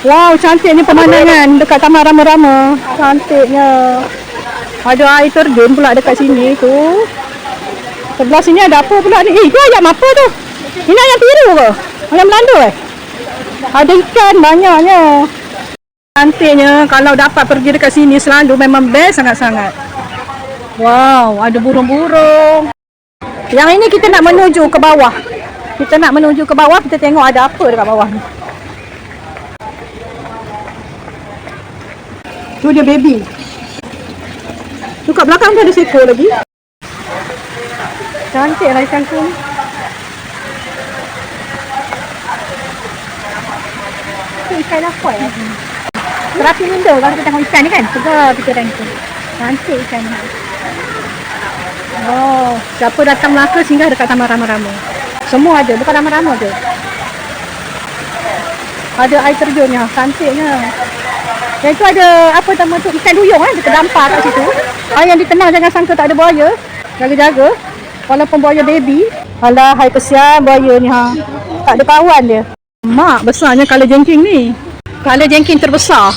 Wow, cantiknya pemandangan dekat Taman Rama-Rama. Cantiknya. Ada air terjun pula dekat sini tu. Sebelah sini ada apa pula ni? Eh, itu ayam apa tu? Ini ayam biru ke? Ayam Belanda eh? Ada ikan banyaknya. Cantiknya kalau dapat pergi dekat sini selalu memang best sangat-sangat. Wow, ada burung-burung. Yang ini kita nak menuju ke bawah. Kita nak menuju ke bawah, kita tengok ada apa dekat bawah ni. Tu dia baby. Tu kat belakang tu ada seekor lagi. Cantik lah ikan tu ni. Tu ikan apa ya? Terapi minda kalau kita tengok ikan ni kan. Segar pikiran kita. Cantik ikan ni. Oh, siapa datang Melaka singgah dekat Taman Rama-Rama. Semua ada, bukan Rama-Rama je. Ada air terjunnya, cantiknya. Yang tu ada apa nama tu ikan duyung kan kita dampar kat situ. Ah yang ditenang jangan sangka tak ada buaya. Jaga-jaga. Walaupun buaya baby. Alah hai kesian buaya ni ha. Tak ada kawan dia. Mak besarnya kala jengking ni. Kala jengking terbesar.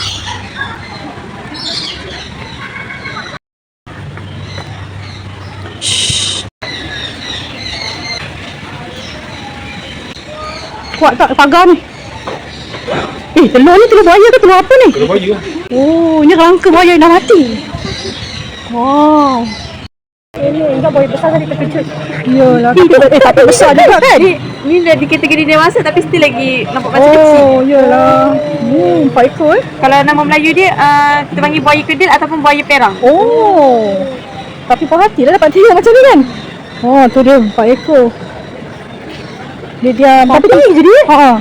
Kuat tak pagar ni? Eh, telur ni telur buaya ke telur apa ni? Kalau baju Oh, ni rangka buaya yang dah mati. Wow. Ini enggak buaya besar tadi terkejut. Iyalah. Eh, tapi besar juga kan? Ni, ni dah di kategori dewasa tapi still lagi nampak macam kecil. Oh, iyalah. Hmm, empat ekor eh. Kalau nama Melayu dia uh, kita panggil buaya kedil ataupun buaya perang. Oh. Tapi puas hati lah dapat tengok macam ni kan? Oh, tu dia empat ekor. Dia diam. Tapi tinggi je dia. Ha.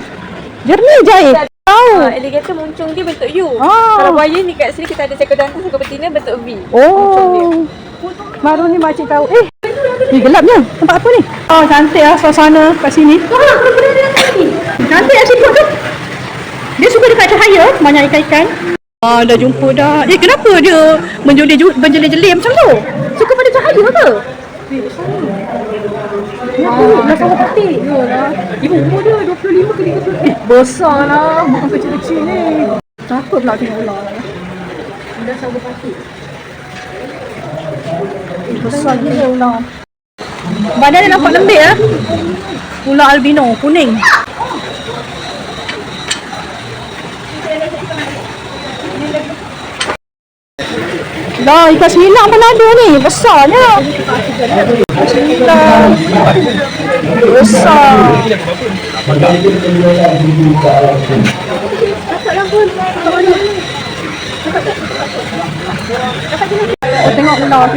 Jernih jahit. Tahu. Uh, alligator muncung dia bentuk U. Ah. Kalau buaya ni kat sini kita ada seekor jantan, seekor betina bentuk V. Oh. Baru ni makcik tahu. Eh, ni gelapnya. Tempat apa ni? Oh, cantik lah suasana kat sini. Wah, benda dia ni. Cantik lah siput tu. Dia suka dekat cahaya, banyak ikan-ikan. Ah, dah jumpa dah. Eh, kenapa dia menjeli menjeli-jeli macam tu? Suka pada cahaya ke? Dah sama putih. Yalah. Ibu umur dia 25 ke 30. Eh, besar lah. Bukan kecil-kecil ni. Takut pula tengok ular lah. Dah sama putih. Besar gila ular. Badan dia nampak lembik ya. Ular albino, kuning. Dah, ikan semilang pun ada ni. Besarnya. Semilang. Besar. Tengok ular.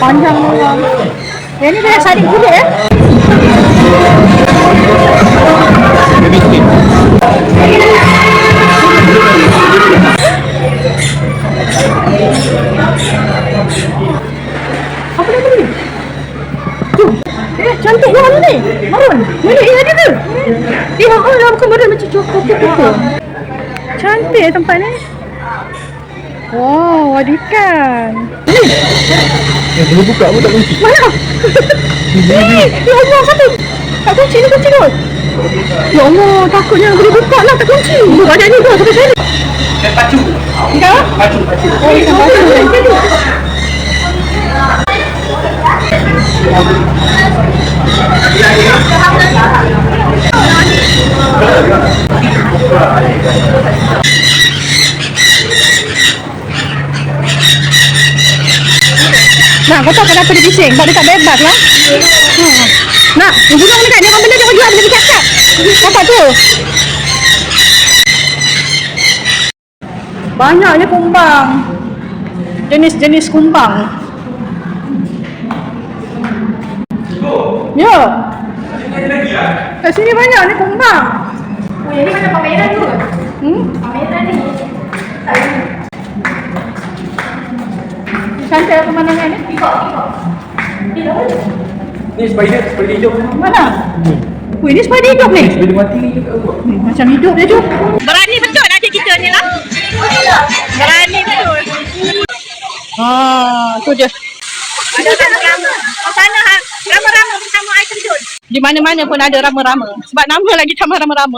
Panjang ular. Yang ni dia saling kulit eh. Apa nama ni? Tu. Eh, cantik mana ni? Marun. Ni ni ada ke? Eh, oh, lah bukan marun macam coklat tu. Cantik eh tempat ni. Wow, ada ikan. Yang boleh buka pun tak kunci Mana? Eh, ya Allah, satu. Tak kunci ni kunci tu. Ya Allah, takutnya boleh buka lah, tak kunci. Badan ni tu, sampai sini. Dan pacu Ikan apa? Pacu pacu Oh, ikan batu. Nak, kau tahu kenapa dia bising? Sebab dia tak bebas lah. Nak, burung dekat ni orang benda dia orang jual benda cakap. Nampak tu? Banyaknya kumbang. Jenis-jenis kumbang. Ya. Kat sini banyak ni kumbang. Oh, yang ni macam pameran tu. Ni spider Spider hijau Mana? Wih, ni spider hidup ni. Spider mati ni juga Hmm, Macam hidup dia tu. Berani betul nak kita ni lah. Berani betul. Ah, tu dia. Ada rama-rama. Kat sana ha, rama-rama bersama air terjun. Di mana-mana pun ada rama-rama. Sebab nama lagi taman rama-rama.